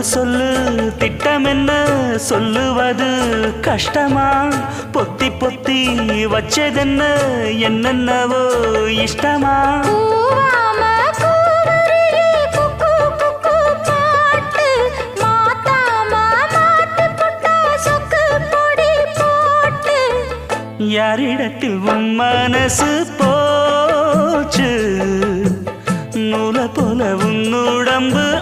சொல்லு திட்டம் என்ன? சொல்லுவது கஷ்டமா? பொத்தி பொத்தி வச்சதென்ன? என்னென்னவோ இஷ்டமா? யாரிடத்தில் உன் மனசு போச்சு? நூல போல உன் உடம்பு